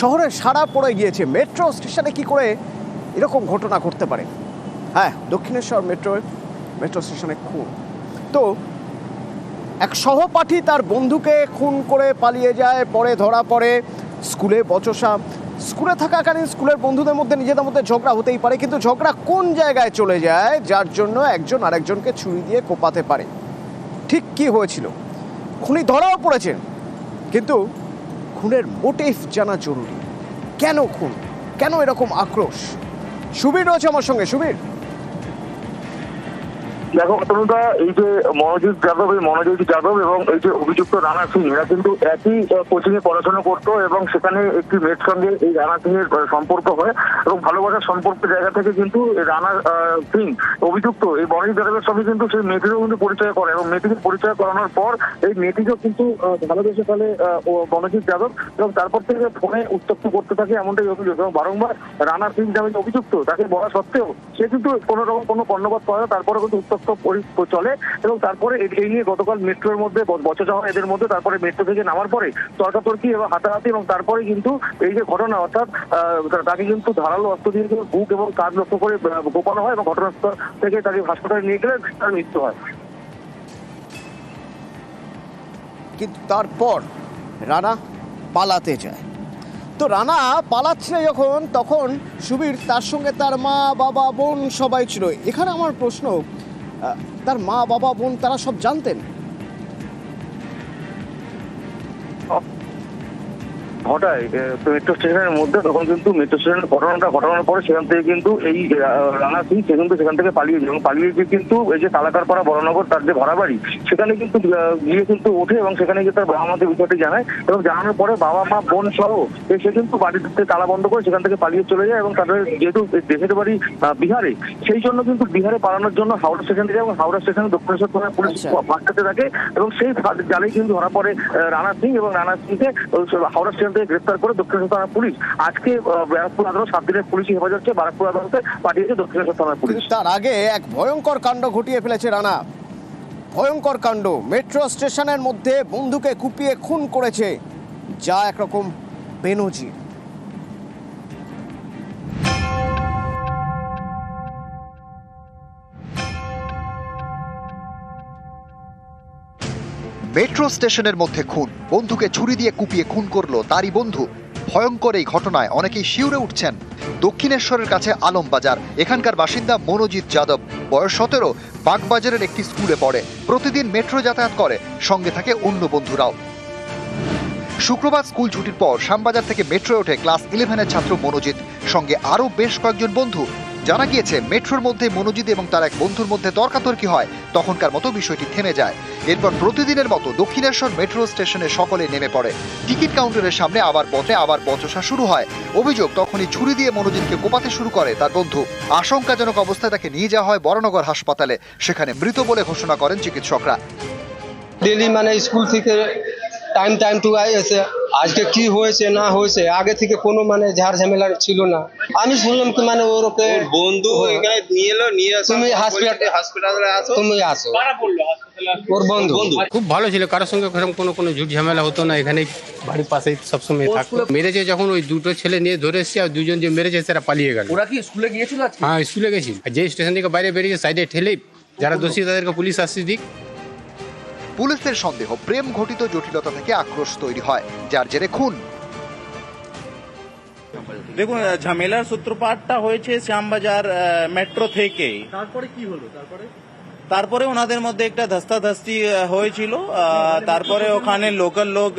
শহরে সারা পড়ে গিয়েছে। মেট্রো স্টেশনে কি করে এরকম ঘটনা ঘটতে পারে? হ্যাঁ দক্ষিণেশ্বর মেট্রো মেট্রো স্টেশনে খুন। তো, এক সহপাঠী তার বন্ধুকে খুন করে পালিয়ে যায়, পরে ধরা পড়ে স্কুলে বচসা। স্কুলে থাকাকালীন স্কুলের বন্ধুদের মধ্যে, নিজেদের মধ্যে ঝগড়া হতেই পারে, কিন্তু ঝগড়া কোন জায়গায় চলে যায়, যার জন্য একজন আরেকজনকে ছুরি দিয়ে কোপাতে পারে? ঠিক কি হয়েছিল? খুনি ধরাও পড়েছেন, কিন্তু খুনের মোটিভ জানা জরুরি। কেন খুন? কেন এরকম আক্রোশ? সুবীর রয়েছে আমার সঙ্গে সুবীর। দেখো অতনুদা এই যে মনোজিৎ যাদব, এই মনোজিৎ যাদব এবং এই যে অভিযুক্ত রানা সিং, এরা কিন্তু একই কোচিং এ পড়াশোনা করতো এবং সেখানে একটি মেয়ের সঙ্গে এই রানা সিং এর সম্পর্ক হয় এবং ভালোবাসার সম্পর্কের জায়গা থেকে কিন্তু রানা সিং অভিযুক্ত এই মনোজিৎ যাদবের সঙ্গে কিন্তু সেই মেয়েটিরও কিন্তু পরিচয় করে এবং মেয়েটিকে পরিচয় করানোর পর এই মেয়েটিকেও কিন্তু ভালোবেসে ফেলে মনোজিৎ যাদব এবং তারপর থেকে ফোনে উত্তপ্ত করতে থাকে এমনটাই অভিযোগ এবং বারংবার রানা সিং নামে যে অভিযুক্ত তাকে বলা সত্ত্বেও সে কিন্তু কোনো রকম কোনো কর্ণপাত করে তারপরে কিন্তু উত্তপ্ত পরি- চলে এবং তারপরে এই নিয়ে গতকাল মেট্রোর মধ্যে ব- বচসা হয় এদের মধ্যে। তারপরে মেট্রো থেকে নামার পরে তর্কাতর্কি এবং হাতাহাতি এবং তারপরে কিন্তু এই যে ঘটনা, অর্থাৎ তাকে কিন্তু ধারালো অস্ত্র দিয়ে বুক এবং কাঁধ লক্ষ্য করে কোপানো হয় এবং ঘটনাস্থল থেকে তাকে হাসপাতালে নিয়ে গেলে তার মৃত্যু হয়। কিন্তু তারপর রানা পালাতে যায়। তো রানা পালাচ্ছে যখন, তখন সুবীর তার সঙ্গে তার মা, বাবা, বোন সবাই ছিল। এখানে আমার প্রশ্ন তার মা বাবা বোন তারা সব জানতেন। ঘটায় মেট্রো স্টেশনের মধ্যে তখন কিন্তু মেট্রো স্টেশনের ঘটনাটা ঘটানোর পরে সেখান থেকে কিন্তু এই রানা সিং সে কিন্তু সেখান থেকে পালিয়ে যায় এবং পালিয়ে গিয়ে কিন্তু এই যে তালাকারপাড়া বড়নগর তার যে ভাড়া বাড়ি সেখানে কিন্তু গিয়ে কিন্তু ওঠে এবং সেখানে গিয়ে তার বাবা মাকে বিষয়টি জানায় এবং জানানোর পরে বাবা মা বোন সহ সে কিন্তু বাড়িতে তালা বন্ধ করে সেখান থেকে পালিয়ে চলে যায় এবং তাদের যেহেতু দেশের বাড়ি বিহারে সেই জন্য কিন্তু বিহারে পালানোর জন্য হাওড়া স্টেশন থেকে এবং হাওড়া স্টেশনে দক্ষিণেশ্বর থানার পুলিশ আচ্ছা। থাকে এবং সেই জালেই কিন্তু ধরা পড়ে রানা সিং এবং রানা সিংকে হাওড়া স্টেশন থেকে গ্রেফতার করে দক্ষিণেশ্বর থানার পুলিশ। আজকে ব্যারাকপুর আদালত সাত দিনের পুলিশি হেফাজতকে বারাকপুর আদালতে পাঠিয়েছে দক্ষিণেশ্বর থানার পুলিশ। তার আগে এক ভয়ঙ্কর কাণ্ড ঘটিয়ে ফেলেছে রানা। ভয়ঙ্কর কাণ্ড। মেট্রো স্টেশনের মধ্যে বন্ধুকে কুপিয়ে খুন করেছে। যা একরকম বেনজির। মেট্রো স্টেশনের মধ্যে খুন। বন্ধুকে ছুরি দিয়ে কুপিয়ে খুন করল তারই বন্ধু। ভয়ঙ্কর এই ঘটনায় অনেকেই শিউরে উঠছেন। দক্ষিণেশ্বরের কাছে আলমবাজার এখানকার বাসিন্দা মনোজিৎ যাদব। বয়স সতেরো, বাগবাজারের একটি স্কুলে পড়ে। প্রতিদিন মেট্রো যাতায়াত করে। সঙ্গে থাকে অন্য বন্ধুরাও। শুক্রবার স্কুল ছুটির পর শ্যামবাজার থেকে মেট্রো ওঠে ক্লাস ইলেভেনের ছাত্র মনোজিৎ। সঙ্গে আরও বেশ কয়েকজন বন্ধু। জানা গিয়েছে, মেট্রোর মধ্যে মনোজিৎ এবং তার এক বন্ধুর মধ্যে তর্কাতর্কি হয়, তখনকার মতো বিষয়টি থেমে যায়। এরপর প্রতিদিনের মতো দক্ষিণেশ্বর মেট্রো স্টেশনে সকলে নেমে পড়ে। টিকিট কাউন্টারের সামনে আবার পথে আবার বচসা শুরু হয়। অভিযোগ, তখনই ছুরি দিয়ে মনোজিৎকে কোপাতে শুরু করে তার বন্ধু। আশঙ্কাজনক অবস্থায় তাকে নিয়ে যাওয়া হয় বড়নগর হাসপাতালে। সেখানে মৃত বলে ঘোষণা করেন চিকিৎসকরা। ডেলি মানে স্কুল থেকে টাইম টাইম টু এসে আজকে কি হয়েছে না হয়েছে আগে থেকে কোনো মানে ঝাড় ঝামেলা ছিল না। আমি শুনলাম কি মানে ওর ওকে বন্ধু এখানে নিয়ে এলো নিয়ে আসো তুমি হাসপাতাল- হসপিটালে আসো। তুমি আসো। ওর বন্ধু। বন্ধু। খুব ভালো ছিল কারোর সঙ্গে কোনো কোনো ঝুট ঝামেলা হতো না এখানে বাড়ির পাশেই সবসময় থাকতো। মেরেছে যখন ওই দুটো ছেলে নিয়ে ধরে এসছে আর দুজন যে মেরেছে সেটা পালিয়ে গেল। ওরা কি স্কুলে গিয়েছিল হ্যাঁ স্কুলে গেছি যে স্টেশন থেকে বাইরে বেরিয়েছে সাইডে ঠেলে যারা দোষী তাদেরকে পুলিশ আসছে দিক। পুলিশের সন্দেহ প্রেম ঘটিত জটিলতা থেকে আক্রোশ তৈরি হয় যার জেরে খুন। দেখুন ঝামেলার সূত্রপাতটা হয়েছে শ্যামবাজার মেট্রো থেকে। তারপরে কি হলো? তারপরে? তারপরে ওনাদের মধ্যে একটা ধস্তাধস্তি হয়েছিল তারপরে ওখানে লোকাল লোক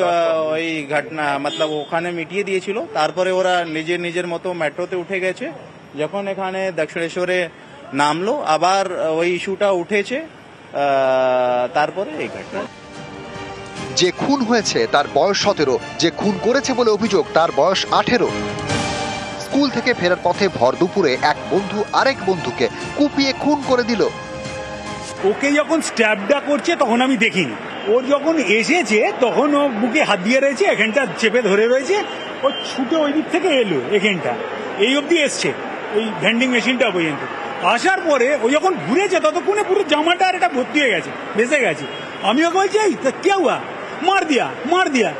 ওই ঘটনা মতলব ওখানে মিটিয়ে দিয়েছিল। তারপরে ওরা নিজের নিজের মতো মেট্রোতে উঠে গেছে। যখন এখানে দক্ষিণেশ্বরে নামলো আবার ওই ইস্যুটা উঠেছে। তারপরে এই ঘটনা। যে খুন হয়েছে তার বয়স সতেরো। যে খুন করেছে বলে অভিযোগ তার বয়স আঠেরো। স্কুল থেকে ফেরার পথে ভর দুপুরে এক বন্ধু আরেক বন্ধুকে কুপিয়ে খুন করে দিল। ওকে যখন স্ট্যাপটা করছে তখন আমি দেখিনি। ওর যখন এসেছে তখন ও বুকে হাত দিয়ে রয়েছে এখানটা চেপে ধরে রয়েছে। ও ছুটে ওই দিক থেকে এলো এখানটা। এই অবধি এসছে এই ভেন্ডিং মেশিনটা পর্যন্ত। আসার পরে ও যখন ঘুরেছে ততক্ষণে পুরো জামাটা আর এটা ভর্তি হয়ে গেছে ভেসে গেছে। আমি ওকে বলছি এই তা কে হুয়া? মার দিয়া মার দিয়া।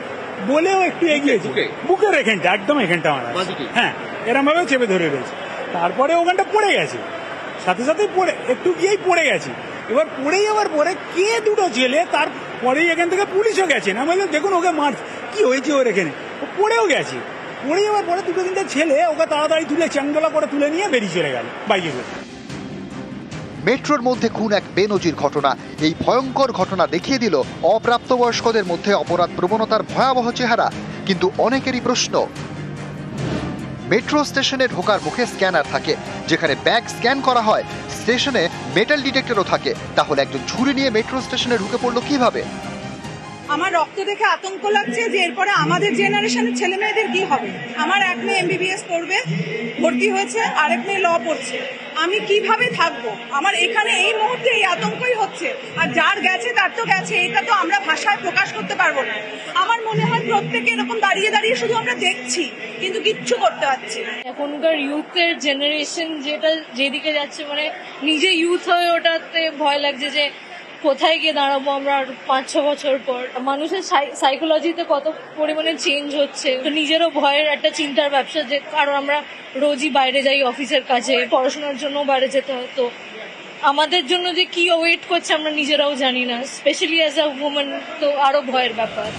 বলেও একটু এগিয়েছে বুকে? বুকের এখানটা একদম এখানটা আমার হ্যাঁ এরম ভাবে চেপে ধরে রয়েছে। তারপরে ওখানটা পড়ে গেছে। সাথে সাথে পড়ে একটু গিয়েই পড়ে গেছে। এবার পড়ে যাওয়ার পরে কে দুটো ছেলে তারপরেই এখান থেকে পুলিশও গেছেন আমি বললাম দেখুন ওকে মার কি হয়েছে ওর এখানে? ও পড়েও গেছে। পড়ে যাওয়ার পরে দুটো তিনটে ছেলে ওকে তাড়াতাড়ি তুলে চ্যাংদোলা করে তুলে নিয়ে বেরিয়ে চলে গেল বাইকে করে। মেট্রোর মধ্যে খুন এক বেনজির ঘটনা। এই ভয়ঙ্কর ঘটনা দেখিয়ে দিল অপ্রাপ্তবয়স্কদের মধ্যে অপরাধ প্রবণতার ভয়াবহ চেহারা। কিন্তু অনেকেরই প্রশ্ন, মেট্রো স্টেশনে ঢোকার মুখে স্ক্যানার থাকে। যেখানে ব্যাগ স্ক্যান করা হয়, স্টেশনে মেটাল ডিটেক্টরও থাকে। তাহলে একজন ছুরি নিয়ে মেট্রো স্টেশনে ঢুকে পড়ল কীভাবে? আমার রক্ত দেখে আতঙ্ক লাগছে যে এরপরে আমাদের জেনারেশনের ছেলে মেয়েদের কি হবে? আমার এক মেয়ে এমবিবিএস পড়বে ভর্তি হয়েছে, আরেক মেয়ে ল পড়ছে। আমি কীভাবে থাকব? আমার এখানে এই মুহূর্তে এই আতঙ্কই হচ্ছে। আর যার গেছে, তার তো গেছে, এটা তো আমরা ভাষায় প্রকাশ করতে পারব না। আমার মনে হয় প্রত্যেকে এরকম দাঁড়িয়ে দাঁড়িয়ে শুধু আমরা দেখছি, কিন্তু কিচ্ছু করতে পারছি না। এখনকার ইউথের জেনারেশন যেটা যেদিকে যাচ্ছে মানে নিজে ইউথ হয়ে ওটাতে ভয় লাগছে যে কোথায় গিয়ে দাঁড়াবো আমরা আর পাঁচ, ছ বছর পর? মানুষের সাইকোলজিতে কত পরিমাণে চেঞ্জ হচ্ছে। তো নিজেরও ভয়ের একটা চিন্তার ব্যবসা যে কারণ আমরা রোজই বাইরে যাই অফিসের কাছে পড়াশোনার জন্য বাইরে যেতে হয়। তো আমাদের জন্য যে কি ওয়েট করছে আমরা নিজেরাও জানি না স্পেশালি অ্যাজ আ উমেন তো আরও ভয়ের ব্যাপার।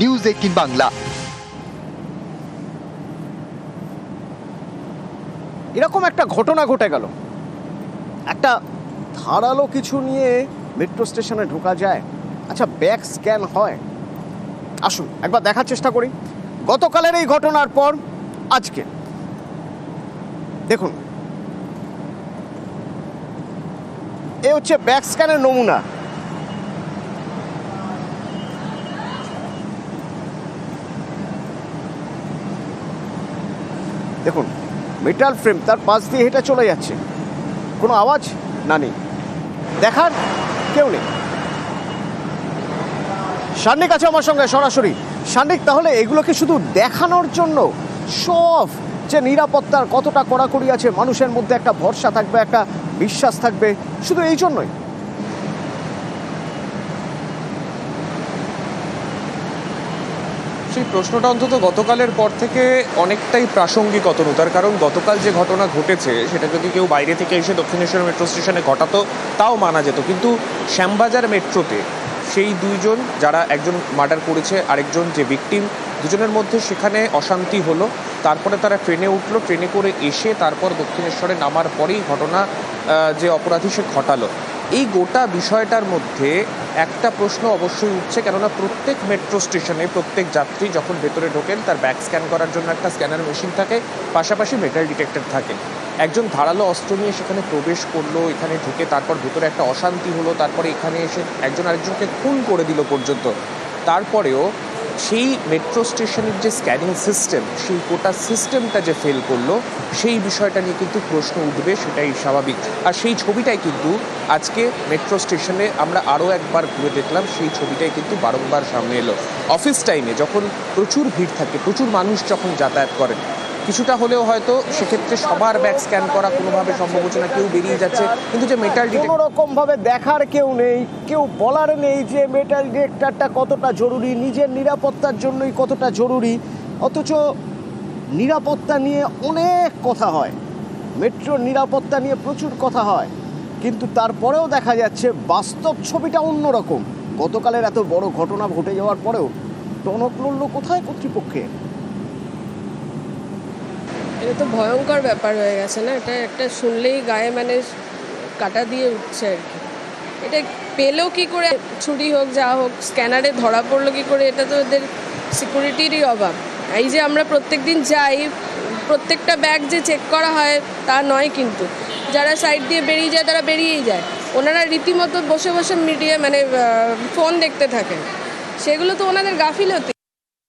News eighteen Bangla. এরকম একটা ঘটনা ঘটে গেল। একটা ধারালো কিছু নিয়ে মেট্রো স্টেশনে ঢোকা যায়। আচ্ছা ব্যাক স্ক্যান হয়। আসুন, একবার দেখার চেষ্টা করি। গতকালের এই ঘটনার পর আজকে। দেখুন। এ হচ্ছে ব্যাক স্ক্যানের নমুনা। দেখুন মেটাল ফ্রেম তার পাশ দিয়ে হেঁটে চলে যাচ্ছে। কোনো আওয়াজ? না নেই। দেখার কেউ নেই। সান্নিক আছে আমার সঙ্গে, সরাসরি। সান্নিক, তাহলে এগুলোকে শুধু দেখানোর জন্য? সব যে নিরাপত্তার কতটা কড়াকড়ি আছে, মানুষের মধ্যে একটা ভরসা থাকবে, একটা বিশ্বাস থাকবে, শুধু এই জন্যই? সেই প্রশ্নটা অন্তত গতকালের পর থেকে অনেকটাই প্রাসঙ্গিক অতনু। তার কারণ গতকাল যে ঘটনা ঘটেছে, সেটা যদি কেউ বাইরে থেকে এসে দক্ষিণেশ্বর মেট্রো স্টেশনে ঘটাতো, তাও মানা যেত। কিন্তু শ্যামবাজার মেট্রোতে সেই দুইজন, যারা একজন মার্ডার করেছে, আরেকজন যে ভিকটিম দুজনের মধ্যে সেখানে অশান্তি হলো। তারপরে তারা ট্রেনে উঠল। ট্রেনে করে এসে তারপর দক্ষিণেশ্বরে নামার পরেই ঘটনা যে অপরাধী সে ঘটালো। এই গোটা বিষয়টার মধ্যে একটা প্রশ্ন অবশ্যই উঠছে, কেননা প্রত্যেক মেট্রো স্টেশনে প্রত্যেক যাত্রী যখন ভেতরে ঢোকেন, তার ব্যাক স্ক্যান করার জন্য একটা স্ক্যানার মেশিন থাকে, পাশাপাশি মেটাল ডিটেক্টর থাকে। একজন ধারালো অস্ত্র নিয়ে সেখানে প্রবেশ করল, এখানে ঢুকে তারপর ভেতরে একটা অশান্তি হলো, তারপরে এখানে এসে একজন আরেকজনকে খুন করে দিল পর্যন্ত। তারপরেও সেই মেট্রো স্টেশনের যে স্ক্যানিং সিস্টেম সেই গোটা সিস্টেমটা যে ফেল করল, সেই বিষয়টা নিয়ে কিন্তু প্রশ্ন উঠবে, সেটাই স্বাভাবিক। আর সেই ছবিটাই কিন্তু আজকে মেট্রো স্টেশনে আমরা আরও একবার ঘুরে দেখলাম, সেই ছবিটাই কিন্তু বারংবার সামনে এলো। অফিস টাইমে যখন প্রচুর ভিড় থাকে, প্রচুর মানুষ যখন যাতায়াত করেন কিছুটা হলেও হয়তো সেক্ষেত্রে সবার ব্যাগ স্ক্যান করা কোনোভাবে সম্ভব হচ্ছে না, কেউ বেরিয়ে যাচ্ছে। কিন্তু যে মেটাল কোনো রকম ভাবে দেখার কেউ নেই, কেউ বলার নেই যে মেটাল ডিটেক্টরটা কতটা জরুরি, নিজের নিরাপত্তার জন্যই কতটা জরুরি। অথচ নিরাপত্তা নিয়ে অনেক কথা হয়। মেট্রোর নিরাপত্তা নিয়ে প্রচুর কথা হয়। কিন্তু তারপরেও দেখা যাচ্ছে বাস্তব ছবিটা অন্যরকম। গতকালের এত বড় ঘটনা ঘটে যাওয়ার পরেও টনক লড়ল কোথায় কর্তৃপক্ষের? এটা তো ভয়ঙ্কর ব্যাপার হয়ে গেছে না? এটা একটা শুনলেই গায়ে মানে কাটা দিয়ে উঠছে আর কি। এটা পেলেও কি করে ছুরি হোক, যা হোক, স্ক্যানারে ধরা পড়ল কি করে, এটা তো ওদের সিকিউরিটিরই অভাব। এই যে আমরা প্রত্যেক দিন যাই, প্রত্যেকটা ব্যাগ যে চেক করা হয় তা নয় কিন্তু। যারা সাইড দিয়ে বেরিয়ে যায়, তারা বেরিয়েই যায়। ওনারা রীতিমতো বসে বসে মিডিয়া মানে ফোন দেখতে থাকেন। সেগুলো তো ওনাদের গাফিলতি।